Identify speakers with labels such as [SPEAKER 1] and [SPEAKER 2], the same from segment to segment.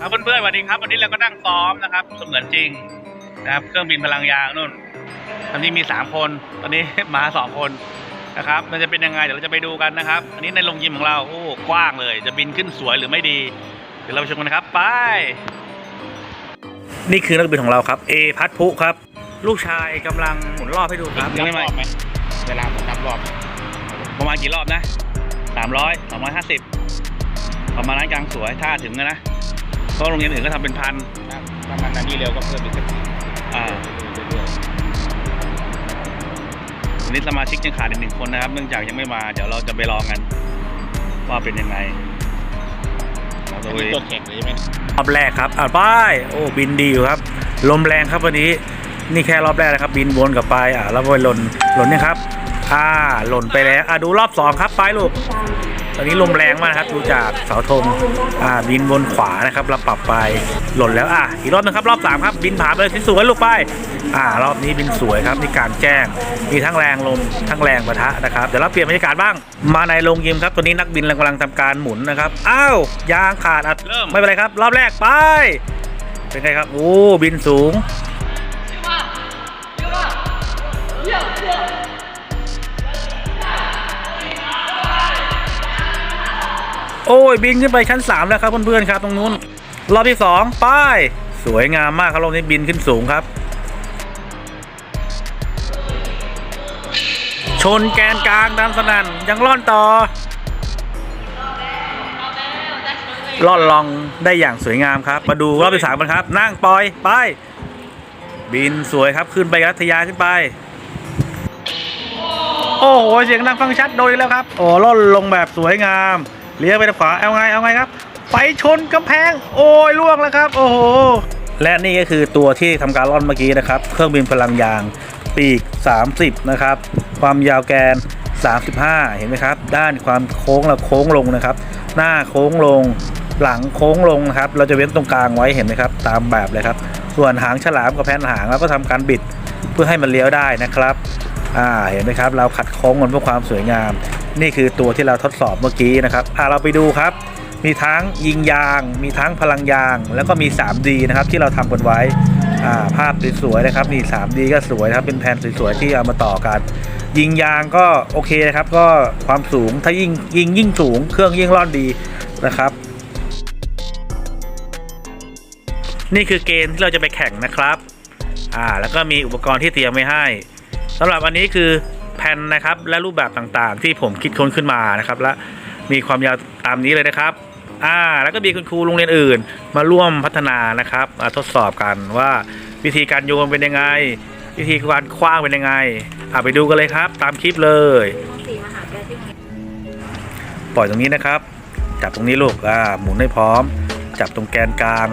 [SPEAKER 1] ครับเพื่อนๆสวัสดีครับ วันนี้เราก็นั่งซ้อมนะครับเสมือนจริงนะครับ เครื่องบินพลังยางนู่นตอนนี้มีสามคน ตอนนี้มาสองคนนะครับ มันจะเป็นยังไงเดี๋ยวเราจะไปดูกันนะครับ อันนี้ในโรงยิมของเราโอ้กว้างเลย จะบินขึ้นสวยหรือไม่ดี เดี๋ยวเราไปชมกันนะครับ ไป นี่คือนักบินของเราครับ เอพัทพุครับ ลูกชายกำลังหมุนรอบให้ดูครับยังไม่มา
[SPEAKER 2] รอบไหมเวลาผมนับรอบ
[SPEAKER 1] ประมาณกี่รอบนะสามร้อยสามร้อยห้าสิบประมาณนั้นกลางสวย ถ้าถึงนะ เพราะโรงเรียนอื่นก็ทำเป็นพัน
[SPEAKER 2] นะถ้ามันนาทีเร็วก็เพิ่มอีกสัก
[SPEAKER 1] อ่า
[SPEAKER 2] เรื่อย
[SPEAKER 1] วันนี้สมาชิกยังขาดอีกหนึ่งคนนะครับ เนื่องจากยังไม่มาเดี๋ยวเราจะไปลองกัน ว่าเป็นยังไงเรา
[SPEAKER 2] ๆ
[SPEAKER 1] จะ
[SPEAKER 2] อัน
[SPEAKER 1] ไป
[SPEAKER 2] นี้ตัวแข็งเลยใช่ไหม
[SPEAKER 1] รอบแรกครับอ่าไปโอ้บินดีอยู่ครับ ลมแรงครับวันนี้ นี่แค่รอบแรกนะครับ บินวนกลับไปอ่าแล้วไปหล่นหล่นเนี่ยครับ อ่าหล่นไปแล้วอ่าดูรอบสองครับไปลูกต อนนี้ลมแรงมากนะครับดูจากเสาธงอ่าบินวนขวานะครับเราปรับไปหล่นแล้วอะอีกรอบหนึงครับรอบสามครับบินผ่านไปเลยสวยๆลูกไปอ่ารอบนี้บินสวยครับมีกลารแจ้งมีทั้งแรงลมทั้งแรงปะทะนะครับเดี๋ยวเราเปลี่ยนบรรยากาศบ้าง มาในโรงยิมครับตัวนี้นักบินกำลังทำการหมุนนะครับอ้าวยางขาดอะเริ่มไม่เป็นไรครับ รอบแรกไปเป็นไงครับโอ้บินสูง โอ้ยบินขึ้นไปชั้น 3 แล้วครับเพื่อนๆครับตรงนู้น รอบที่ 2 ป้าย สวยงามมากครับรอบนี้บินขึ้นสูงครับ ชนแกนกลางดันสนั่นยังล่อนต่อล่อนลองได้อย่างสวยงามครับ มาดูรอบที่สามกันครับ นั่งปล่อยไป บินสวยครับขึ้นไปรัทยาขึ้นไป โอ้โห เสียงดังฟังชัดโดยแล้วครับ โอ้ล่อนลงแบบสวยงาม เลี้ยวไปทางขวาเอาไงเอาไงครับ ไปชนกำแพง โอ้ยล่วงแล้วครับ โอ้โหและนี่ก็คือตัวที่ทำการล่อนเมื่อกี้นะครับ เครื่องบินพลังยางปีก 30 นะครับ ความยาวแกน 35 เห็นไหมครับ ด้านความโค้งเราโค้งลงนะครับ หน้าโค้งลง หลังโค้งลงนะครับ เราจะเว้นตรงกลางไว้เห็นไหมครับ ตามแบบเลยครับ ส่วนหางฉลามกับแผ่นหางเราก็ทำการบิดเพื่อให้มันเลี้ยวได้นะครับ อ่า เห็นไหมครับ เราขัดโค้งมันเพื่อความสวยงาม นี่คือตัวที่เราทดสอบเมื่อกี้นะครับอ่าเราไปดูครับ มีทั้งยิงยาง มีทั้งพลังยาง แล้วก็มี 3D นะครับที่เราทำกันไว้อ่าภาพสวยๆนะครับนี่ 3D ก็สวยนะครับเป็นแผ่นสวยๆที่เอามาต่อกัน ยิงยางก็โอเคนะครับ ก็ความสูงถ้ายิงยิงยิ่งสูงเครื่องยิ่งรอนดีนะครับ นี่คือเกณฑ์ที่เราจะไปแข่งนะครับอ่าแล้วก็มีอุปกรณ์ที่เตรียมไว้ให้สำหรับอันนี้คือ แผ่นนะครับ และรูปแบบต่างๆ ที่ผมคิดค้นขึ้นมานะครับ และมีความยาวตามนี้เลยนะครับอ่าแล้วก็มีคุณครูโรงเรียนอื่น มาร่วมพัฒนานะครับมาทดสอบกันว่าวิธีการโยนเป็นยังไง วิธีการคว้างเป็นยังไงอ่าไปดูกันเลยครับ ตามคลิปเลยปล่อยตรงนี้นะครับ จับตรงนี้ลูกอ่าหมุนให้พร้อม จับตรงแกนกลาง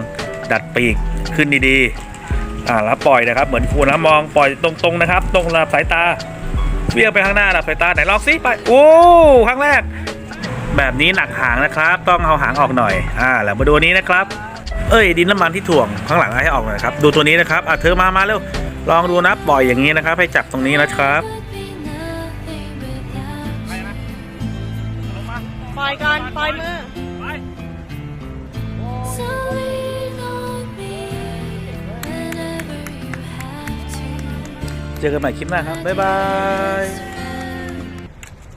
[SPEAKER 1] ดัดปีกขึ้นดีๆอ่าแล้วปล่อยนะครับ เหมือนครูนะมองปล่อยตรงๆนะครับ ตรงระดับสายตา เบี้ยวไปข้างหน้าระดับสายตาไหนลองสิไป โอ้ครั้งแรก แบบนี้หนักหางนะครับ ต้องเอาหางออกหน่อย อ่า แล้วมาดูอันนี้นะครับ เอ้ย ดินน้ำมันที่ถ่วงข้างหลังให้ออกหน่อยครับ ดูตัวนี้นะครับ อะเธอมา มาเร็ว ลองดูนะปล่อยอย่างนี้นะครับ ให้จับตรงนี้นะครับ
[SPEAKER 3] ปล่อยก่อนปล่อยมือ
[SPEAKER 1] เจอกันใหม่คลิปหน้าครับ บ๊ายบาย